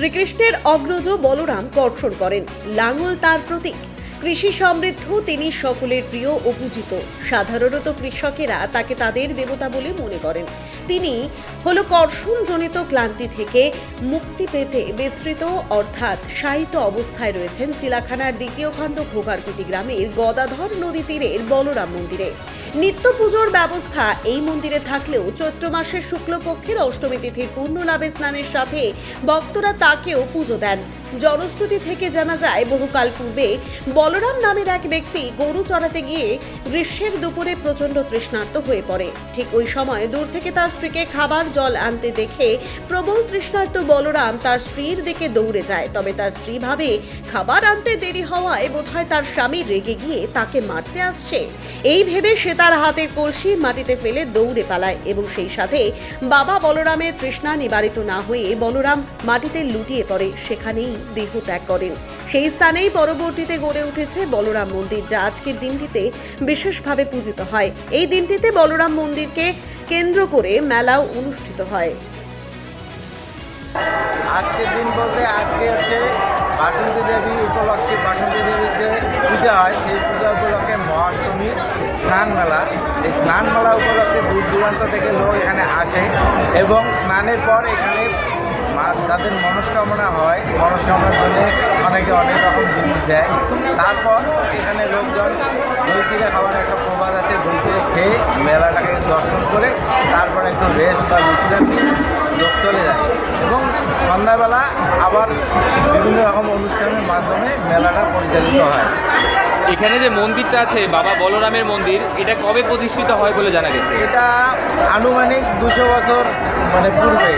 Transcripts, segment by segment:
শ্রীকৃষ্ণের অগ্রজ বলরাম কর্ষণ করেন। লাঙল তার প্রতীক। কৃষি সমৃদ্ধ, তিনি সকলের প্রিয় ও পূজিত। সাধারণত কৃষকেরা তাকে তাদের দেবতা বলে মনে করেন। তিনি হলো কর্ষণজনিত ক্লান্তি থেকে মুক্তি পেতে বিস্তৃত, অর্থাৎ সাহিত্য অবস্থায় রয়েছেন চিলাখানার দ্বিতীয় খণ্ড ঘোগারকুটি গ্রামের গদাধর নদী তীরের বলরাম মন্দিরে। নিত্য পুজোর ব্যবস্থা এই মন্দিরে থাকলেও চৈত্র মাসের শুক্লপক্ষের অষ্টমী তিথির পূর্ণ লাভে স্নানের সাথে ভক্তরা তাকেও পুজো দেন। জনশ্রুতি থেকে জানা যায়, বহুকাল পূর্বে বলরাম নামের এক ব্যক্তি গরু চড়াতে গিয়ে গ্রীষ্মের দুপুরে প্রচণ্ড তৃষ্ণার্ত হয়ে পড়ে। ঠিক ওই সময় দূর থেকে তার স্ত্রীকে খাবার, জল আনতে দেখে প্রবল তৃষ্ণার্ত বলরাম তার স্ত্রীর দিকে দৌড়ে যায়। তবে তার স্ত্রী ভাবে, খাবার আনতে দেরি হওয়ায় বোধহয় তার স্বামী রেগে গিয়ে তাকে মারতে আসছে। এই ভেবে সে তার হাতের কলসি মাটিতে ফেলে দৌড়ে পালায় এবং সেই সাথে বাবা বলরামের তৃষ্ণা নিবারিত না হয়ে বলরাম মাটিতে লুটিয়ে পড়ে, সেখানেই দেহ ত্যাগ করেন। সেই স্থানেই পরবর্তীতে গড়ে উঠেছে বলরাম মন্দির, যা আজকের দিনটিতে বিশেষভাবে পূজিত হয়। এই দিনটিতে বলরাম মন্দিরকে কেন্দ্র করে মেলাও অনুষ্ঠিত হয়। আজকের দিন বলতে আজকে হচ্ছে বাসন্তী দেবী উপলক্ষে, বাসন্তী দেবীর যে পূজা হয়, সেই পূজা উপলক্ষে মহাষ্টমী স্নান মেলা। এই স্নান মেলা উপলক্ষে দূর দূরান্ত থেকে লোক এখানে আসে এবং স্নানের পর এখানে যাদের মনস্কামনা হয় মনস্কামনার জন্য অনেকে অনেক রকম জিনিস দেয়। তারপর এখানে লোকজন দই চিড়ে খাওয়ার একটা প্রবাদ আছে দই চিড়ে খেয়ে মেলাটাকে দর্শন করে তারপর একটু রেস্ট বা বিশ্রান্তি লোক চলে যায়। এবং সন্ধ্যাবেলা আবার বিভিন্ন রকম অনুষ্ঠানের মাধ্যমে মেলাটা পরিচালিত হয়। এখানে যে মন্দিরটা আছে বাবা বলরামের মন্দির এটা কবে প্রতিষ্ঠিত হয় বলে জানা গেছে? এটা আনুমানিক দুশো বছর মানে পূর্বে।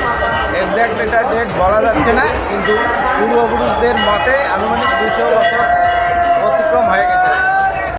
এক্স্যাক্ট এটা ডেট বলা যাচ্ছে না, কিন্তু পূর্বপুরুষদের মতে আনুমানিক দুশো বছর অতিক্রম হয়ে গেছে।